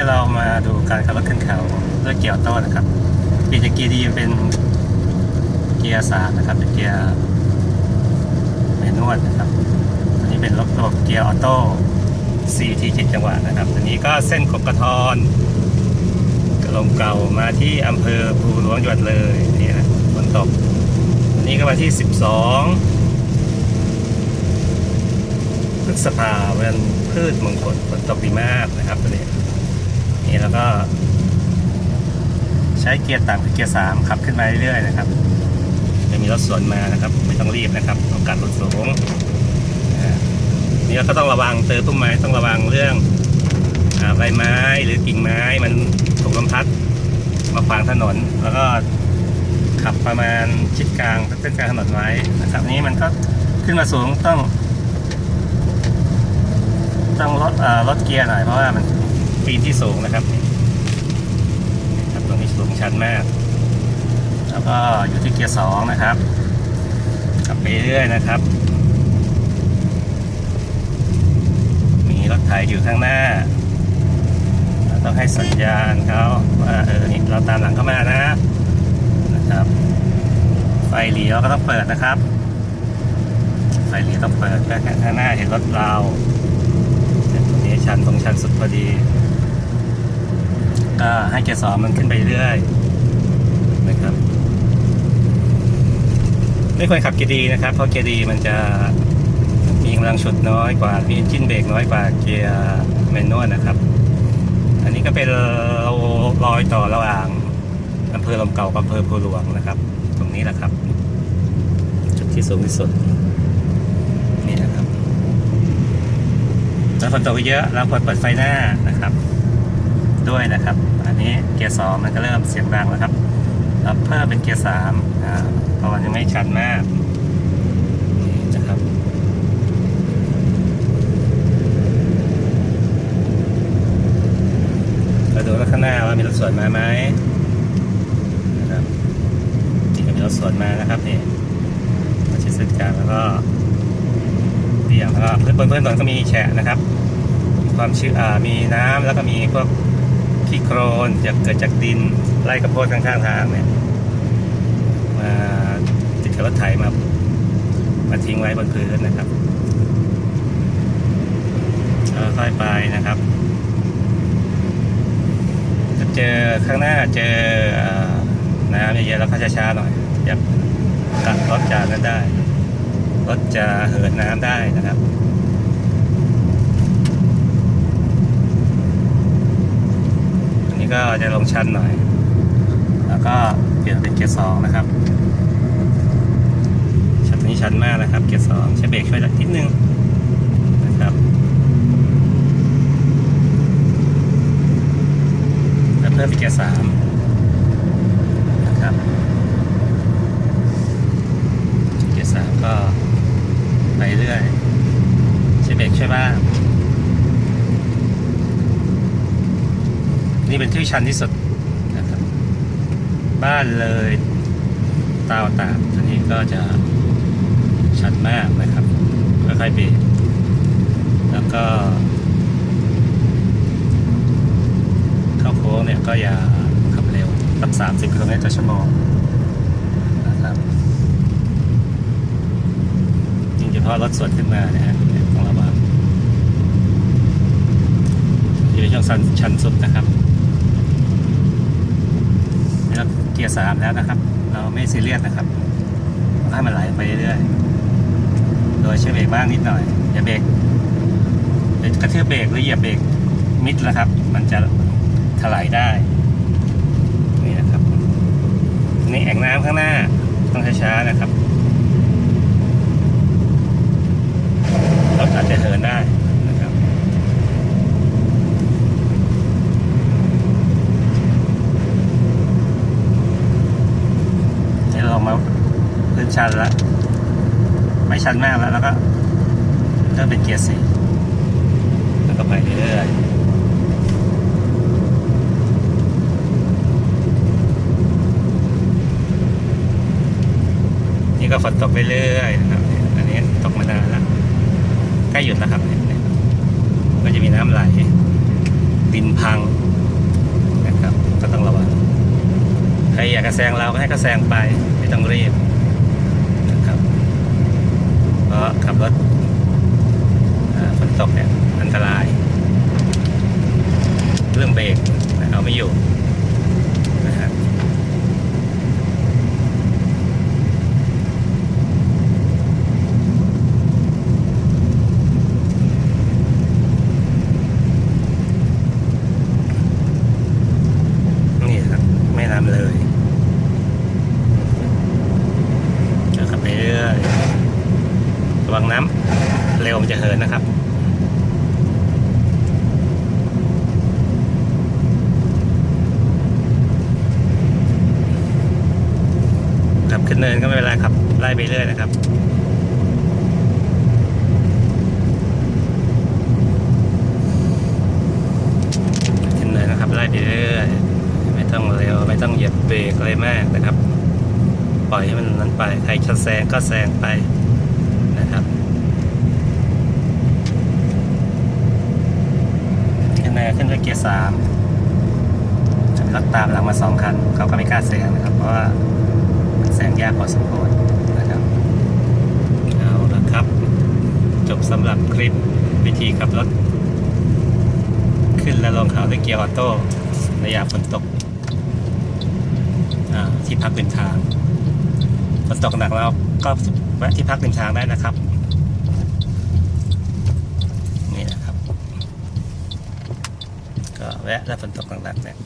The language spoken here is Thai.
้เรามาดูการขับรถขึ้นเขาด้วยเกียร์ออโต้นะครับเปลี่ยนจากเกียร์ดีเป็นเกียร์สามนะครับเป็นเกียร์แมนนวลนะครับอันนี้เป็นระบบเกียร์ออโต้4ที่7จังหวะนะครับอันนี้ก็เส้นกบกระทอนลมเก่ามาที่อำเภอภูหลวงจังหวัดเลยนี่นะฝนตกอันนี้ก็มาที่12พฤษภาเวันพืชมงคลฝนตกดีมากนะครับตัวนี้ นี่แล้วก็ ใช้เกียร์ต่ำคือเกียร์สามขับขึ้นมาเรื่อยๆนะครับจะมีรถสวนมานะครับ ไม่ต้องรีบนะครับโอกาสรถสูงนี่ก็ต้องระวังเจอต้นไม้ต้องระวังเรื่องอใบไม้หรือกิ่งไม้มันถูกลมพัดมาขวางถนน แล้วก็ขับประมาณชิดกลางเส้นกลางถนนไว้นะครับนี้มันก็ขึ้นมาสูงต้อง ต้องลดเอ่อลดเกียร์หน่อยเพราะว่ามัน ปีนที่สูงนะครับครับตรงนี้สูงชันมาก แล้วก็อยู่ที่เกียร์สองนะครับขับไปเรื่อยนะครับ มีรถไถอยู่ข้างหน้า ต้องให้สัญญาณเขาว่าเออนี่เราตามหลังเข้ามานะนะครับ ไฟเลี้ยวก็ต้องเปิดนะครับ ไฟเลี้ยวต้องเปิดเพื่ข้างหน้าเห็นรถเรา ชันตรงชันสุดพอดี ก็ให้เกียร์สองมันขึ้นไปเรื่อยนะครับ ไม่ควรขับเกียร์ดีนะครับ เพราะเกียร์ดีมันจะมีกำลังฉุดน้อยกว่า มีจิ้นเบรกน้อยกว่าเกียร์แมนนวลนะครับ อันนี้ก็เป็นรอยต่อระหว่างอำเภอลมเก่ากับอำเภอภูหลวงนะครับ ตรงนี้แหละครับ จุดที่สูงที่สุด นี่นะครับ แล้ว ฝนตกเยอะเราควรเปิดไฟหน้านะครับ ด้วยนะครับ อันนี้เกียร์สองมันก็เริ่มเสียงดังแล้วครับเราเพิ่มเป็นเกียร์สามอ่าเพราะมันยังไม่ชันมากนะครับเราดูรถข้างหน้าว่ามีรถสวนมาไหมนะครับนี่ก็มีรถสวนมานะครับนี่มาชิดเส้นกลางแล้วก็เตียงแล้วก็เพื้นบนพื้นนนก็มีแฉะนะครับ ความชื้นอ่ามีน้ำแล้วก็มีพวกขี้โครนจะเกิดจากดินไล่กระโพดข้างๆทางเนี่ยมาติดกับรถไถมามาทิ้งไว้บนพื้นนะครับค่อยไปนะครับ จะเจอข้างหน้าเจออน้ำเยอะๆแล้วก็ช้าๆหน่อยอย่ากัดรถจานั้นได้รถจะเหินน้ำได้นะครับ อันนี้ ก็จะลงชันหน่อย แล้วก็เปลี่ยนเป็นเกียร์สองนะครับชันนี้ชันมากนะครับ เกียร์สองใช้เบรกช่วยนิดนึงนะครับแล้วเพิ่มเป็นเกียร์สามนะครับเกียร์สามก็ไปเรื่อยใช้เบรกช่วยบ้าง นี่เป็นที่ชันที่สุดนะครับ บ้านเลยตาวตามตัวนี้ก็จะชันมากนะครับค่อยๆเบรกแล้วก็ เข้าโค้งเนี่ยก็อย่าขับเร็วสักสามสิบกิโลเมตรต่อชั่วโมงนะครับยิ่งเฉพาะรถสวนขึ้นมาเนี่ยฮะต้องระวังอยู่ในช่วงชันชันสุดนะครับนี่ เกียร์สามแล้วนะครับ เราไม่ซีเรียสนะครับให้มันไหลไปเรื่อยๆ โดยใช้เบรกบ้างนิดหน่อย อย่าเบรกอย่ากระเทือเบรกหรือเหยียบเบรกมิดนะครับ มันจะถลายได้ นี่นะครับ นี่แอ่งน้ำข้างหน้าต้องช้าๆนะครับ รถอาจจะเหินได้นะครับนี่เราลงมาพื้น ชันแล้วไม่ชันมากแล้ว แล้วก็เริ่มเป็นเกียร์สี่แล้วก็ไปเรื่อยๆนี่ก็ฝนตกไปเรื่อยนะครับ อันนี้ตกมานานแล้วใกล้หยุดแล้วครับเนี่ยก็จะมีน้ำไหลดินพังนะครับ ก็ต้องระวังใครอยากจะแซงเราก็ให้ก็แซงไปไม่ต้องรีบ เพราะขับรถฝนตกเนี่ยอันตราย เรื่องเบรกเอาไม่อยู่นะครับแม่น้ำเลยจะขับไปเรื่อยระวัง น้ำเร็วมันจะเหินนะครับ ขับขึ้นเนินก็ไม่เป็นไรครับ ไล่ไปเรื่อยนะครับขึ้นเนินนะครับไล่ไปเรื่อยไม่ต้องเร็วไม่ต้องเหยียบเบรกอะไรมากนะครับ ปล่อยให้มันนั้นไป ใครจะแซงก็แซงไปนะครับ ขึ้นเนินขึ้นด้วยเกียร์สามรถตามหลังมาสองคันเขาก็ไม่กล้าแซงนะครับ เพราะว่าแสงยากพอสมควรนะครับเอาละครับ จบสำหรับคลิปวิธีขับรถ ขึ้นและลงเขาด้วยเกียร์ออโต้ในยาฝนตกที่พักริมทางฝนตกหนักแล้วก็แวะที่พักริมทางได้นะครับ นี่นะครับ ก็ และและฝนตกหนักๆเนี่ย